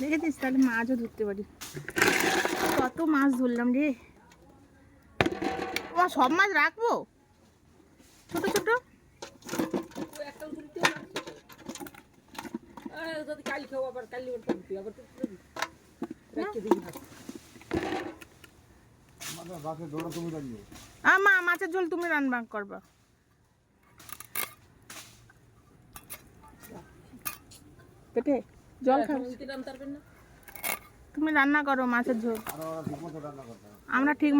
দেখেছিস তাহলে মাছও ধরতে পারি। কত মাছ ধরলাম রে। ও সব মাছ রাখব? ছোট ছোট? একটা উঠতে যদি কালি খাও আবার কালি ওর করবি আবার তো রেখে দিবি না। মানে বাসে দৌড়া তুমি রাখবে আ, মা, মাছের ঝোল তুমি রান্না করবা। পেটে? জল তুমি রান্না করো মাছের ঝোল। আমরা ঠিক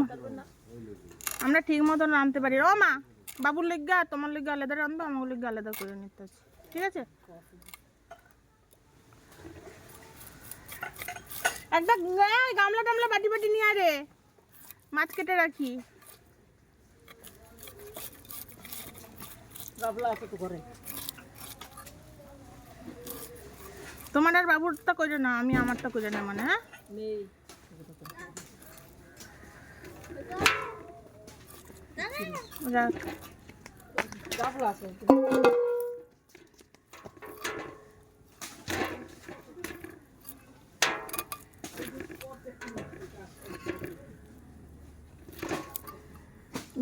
আমরা ঠিক মতন রাঁধতে পারি। ও মা বাবুর লেগা তোমার লেগে আলাদা রাঁধবো আমার লেগে আলাদা করে নিতে আছে ঠিক আছে? একটা গামলা টামলা বাটি বাটি নিয়ে আরে মাছ কেটে রাখি। গাবলা আছে তো ঘরে। তোমার আর বাবুরটা করে না আমি আমারটা করে না মানে হ্যাঁ?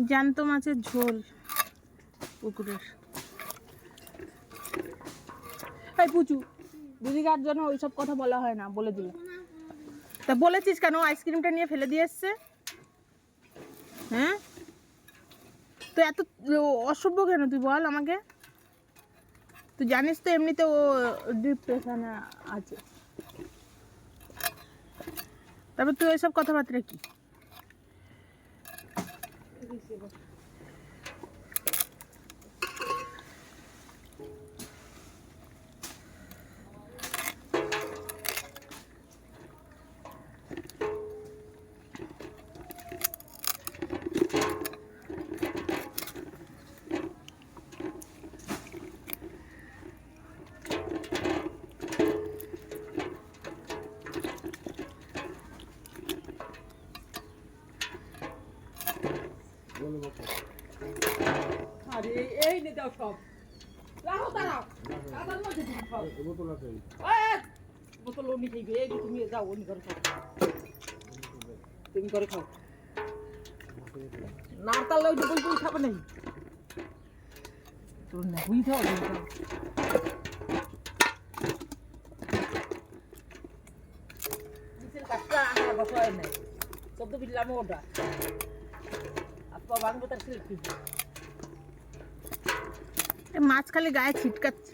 জ্যান্ত মাছের ঝোল পুকুরের। পুচু দিদিকার জন্য ওইসব কথা বলা হয় না বলে দিল। তা বলেছিস কেন? আইসক্রিমটা নিয়ে ফেলে দিয়ে এসছে? হ্যাঁ? তো এত অসভ্য কেন তুই বল আমাকে? তুই জানিস তো এমনিতে ও ডিপ্রেশনে আছে। তারপর তুই ওইসব কথাবার্তা কি? আরে এই নে দাও সব। রাখো দাঁড়াও কাদার মধ্যে দিবি সব। বোতল আছে। এই। এই, বোতল উনি খাইবে এই তুমি যাও উনি করে খাও। তুমি করে খাও। না তাহলে ওই যে বই খাবে নাই। তোর না হবে এটা। নিচের কাঠটা আমার বসায় নাই। চোদ্দ বিল্লাম ওটা মাছ খালি গায়ে ছিটকাচ্ছে।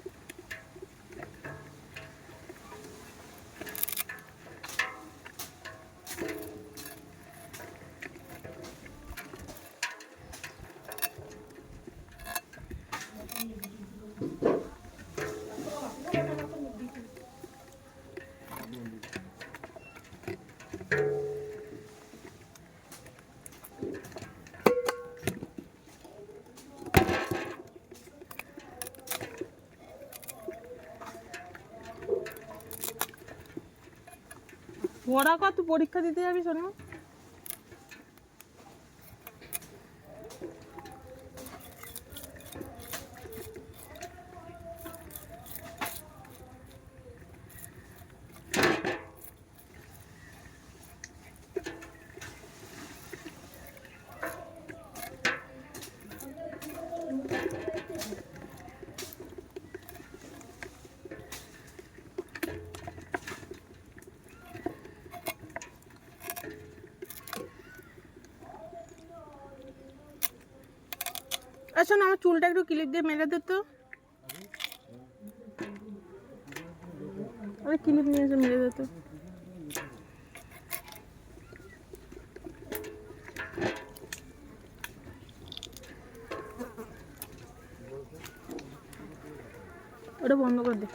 ওরা কত পরীক্ষা দিতে যাবি শোনো শোনো, আমার চুলটা একটু ক্লিপ দিয়ে মেরে দে তো। আরে ক্লিপ নিয়ে এসে মেরে দে তো। ওটা বন্ধ করে দে।